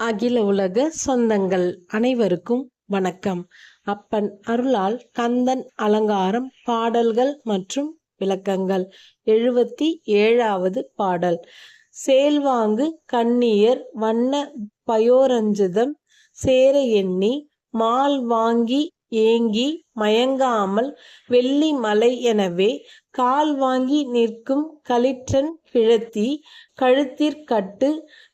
அகில உலக சொந்தங்கள் அனைவருக்கும் வணக்கம். அப்பன் அருளால் கந்தன் அலங்காரம் பாடல்கள் மற்றும் விளக்கங்கள். எழுபத்தி ஏழாவது பாடல். சேல்வாங்கு கண்ணியர் வண்ண பயோரஞ்சிதம் சேர எண்ணி மால் வாங்கி ஏங்கி மயங்காமல் வெள்ளி மலை எனவே கால் வாங்கி நிற்கும் களிற்றன் கிழத்தி கழுத்திற்கட்டு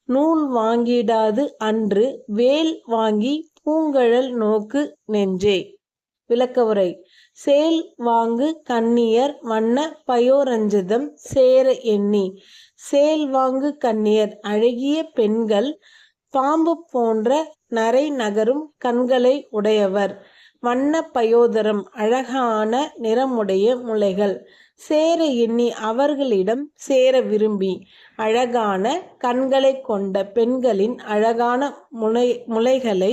நூல் வாங்கிடாது அன்று வேல் வாங்கி பூங்கழல் நோக்கு நெஞ்சே. விளக்கவுரை. சேல் வாங்கு கண்ணியர் வண்ண பயோரஞ்சிதம் சேர எண்ணி. சேல் வாங்கு கண்ணியர் அழகிய பெண்கள் பாம்பு போன்ற நரை நகரும் கண்களை உடையவர். வண்ண பயோதரம் அழகான நிறமுடைய முலைகள் சேர எண்ணி அவர்களிடம் சேர விரும்பி அழகான கண்களை கொண்ட பெண்களின் அழகான முனை முலைகளை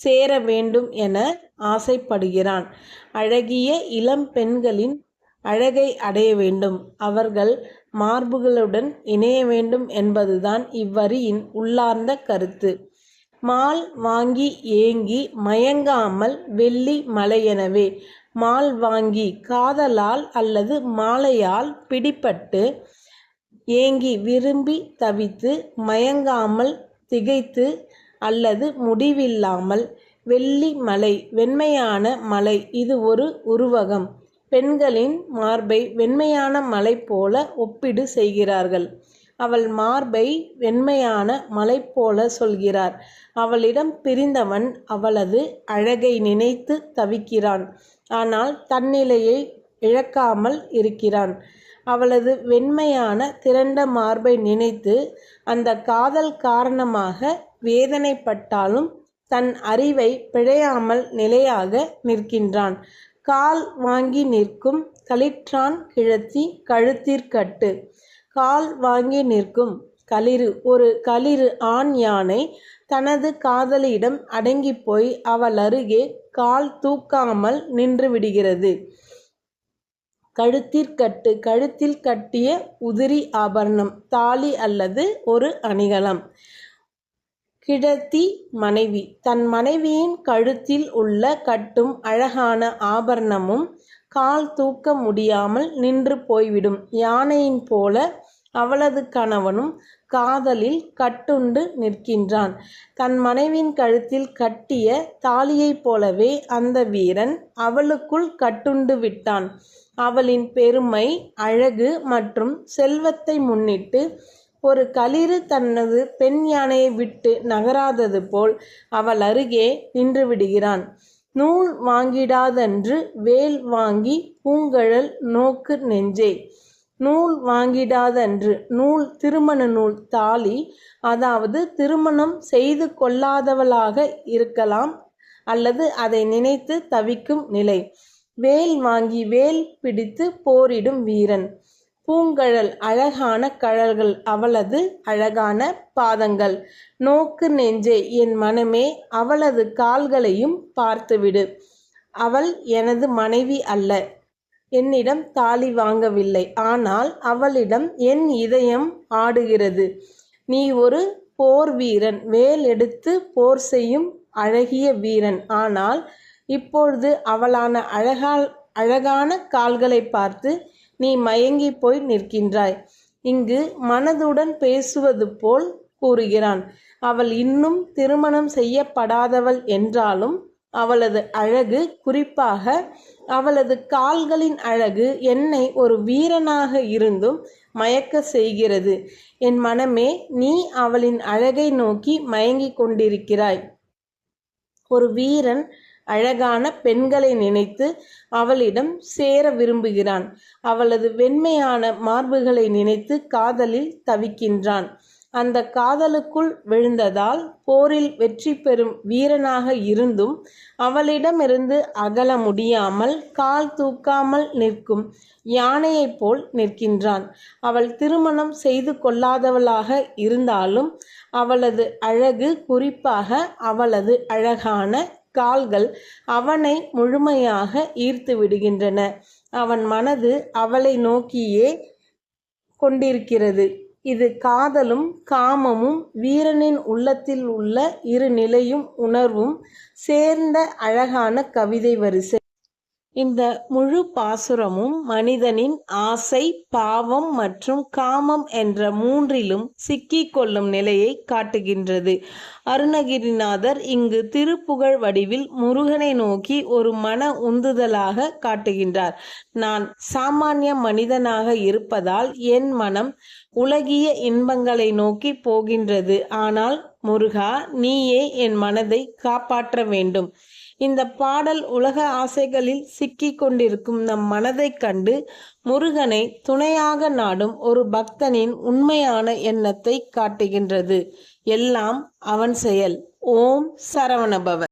சேர வேண்டும் என ஆசைப்படுகிறான். அழகிய இளம் பெண்களின் அழகை அடைய வேண்டும். அவர்கள் மார்புகளுடன் இணைய வேண்டும் என்பதுதான் இவ்வரியின் உள்ளார்ந்த கருத்து. மால் வாங்கி ஏங்கி மயங்காமல் வெள்ளி மலையெனவே மால் வாங்கி காதலால் அல்லது மாலையால் பிடிபட்டு ஏங்கி விரும்பி தவித்து மயங்காமல் திகைத்து அல்லது முடிவில்லாமல் வெள்ளி மலை வெண்மையான மலை இது ஒரு உருவகம். பெண்களின் மார்பை வெண்மையான மலை போல ஒப்பிடு செய்கிறார்கள். அவள் மார்பை வெண்மையான மலை போல சொல்கிறார். அவளிடம் பிரிந்தவன் அவளது அழகை நினைத்து தவிக்கிறான். ஆனால் தன்னிலையை இழக்காமல் இருக்கிறான். அவளது வெண்மையான திரண்ட மார்பை நினைத்து அந்த காதல் காரணமாக வேதனைப்பட்டாலும் தன் அறிவை பிழையாமல் நிலையாக நிற்கின்றான். கால் வாங்கி நிற்கும் களிற்றான் கிழத்தி கழுத்திற்கட்டு. கால் வாங்கி நிற்கும் களிறு. ஒரு களிறு ஆண் யானை தனது காதலியிடம் அடங்கி போய் அவள் அருகே கால் தூக்காமல் நின்று விடுகிறது. கழுத்திற்கட்டு கழுத்தில் கட்டிய உதிரி ஆபரணம் தாலி அல்லது ஒரு அணிகலம். கிழத்தி மனைவி. தன் மனைவியின் கழுத்தில் உள்ள கட்டும் அழகான ஆபரணமும் கால் தூக்க முடியாமல் நின்று போய்விடும். யானையின் போல அவளது கணவனும் காதலில் கட்டுண்டு நிற்கின்றான். தன் மனைவின் கழுத்தில் கட்டிய தாலியைப் போலவே அந்த வீரன் அவளுக்குள் கட்டுண்டு விட்டான். அவளின் பெருமை அழகு மற்றும் செல்வத்தை முன்னிட்டு ஒரு களிறு தனது பெண் யானையை விட்டு நகராதது போல் அவள் அருகே நின்று விடுகிறான். நூல் வாங்கிடாதன்று வேல் வாங்கி பூங்கழல் நோக்கு நெஞ்சே. நூல் வாங்கிடாதன்று நூல் திருமண நூல் தாலி அதாவது திருமணம் செய்து கொள்ளாதவளாக இருக்கலாம் அல்லது அதை நினைத்து தவிக்கும் நிலை. வேல் வாங்கி வேல் பிடித்து போரிடும் வீரன். பூங்கழல் அழகான கழல்கள் அவளது அழகான பாதங்கள். நோக்கு நெஞ்சே என் மனமே அவளது கால்களையும் பார்த்துவிடு. அவள் எனது மனைவி அல்ல. என்னிடம் தாலி வாங்கவில்லை. ஆனால் அவளிடம் என் இதயம் ஆடுகிறது. நீ ஒரு போர் வீரன். வேல் எடுத்து போர் செய்யும் அழகிய வீரன். ஆனால் இப்பொழுது அவளான அழகால் அழகான கால்களை பார்த்து நீ மயங்கி போய் நிற்கின்றாய். இங்கு மனதுடன் பேசுவது போல் கூறுகிறான். அவள் இன்னும் திருமணம் செய்யப்படாதவள் என்றாலும் அவளது அழகு குறிப்பாக அவளது கால்களின் அழகு என்னை ஒரு வீரனாக இருந்தும் மயக்க செய்கிறது. என் மனமே நீ அவளின் அழகை நோக்கி மயங்கிக் கொண்டிருக்கிறாய். ஒரு வீரன் அழகான பெண்களை நினைத்து அவளிடம் சேர விரும்புகிறான். அவளது வெண்மையான மார்புகளை நினைத்து காதலில் தவிக்கின்றான். அந்த காதலுக்குள் விழுந்ததால் போரில் வெற்றி பெறும் வீரனாக இருந்தும் அவளிடமிருந்து அகல முடியாமல் கால் தூக்காமல் நிற்கும் யானையைப் போல் நிற்கின்றான். அவள் திருமணம் செய்து கொள்ளாதவளாக இருந்தாலும் அவளது அழகு குறிப்பாக அவளது அழகான கால்கள் அவனை முழுமையாக ஈர்த்து விடுகின்றன. அவன் மனது அவளை நோக்கியே கொண்டிருக்கிறது. இது காதலும் காமமும் வீரனின் உள்ளத்தில் உள்ள இரு நிலையும் உணர்வும் சேர்ந்த அழகான கவிதை வரிசை. இந்த முழு பாசுரமும் மனிதனின் ஆசை பாவம் மற்றும் காமம் என்ற மூன்றிலும் சிக்கிக்கொள்ளும் நிலையை காட்டுகின்றது. அருணகிரிநாதர் இங்கு திருப்புகழ் வடிவில் முருகனை நோக்கி ஒரு மன உந்துதலாக காட்டுகின்றார். நான் சாமானிய மனிதனாக இருப்பதால் என் மனம் உலகிய இன்பங்களை நோக்கி போகின்றது. ஆனால் முருகா நீயே என் மனதை காப்பாற்ற வேண்டும். இந்த பாடல் உலக ஆசைகளில் சிக்கி கொண்டிருக்கும் நம் மனதைக் கண்டு முருகனை துணையாக நாடும் ஒரு பக்தனின் உண்மையான எண்ணத்தை காட்டுகின்றது. எல்லாம் அவன் செயல். ஓம் சரவணபவன்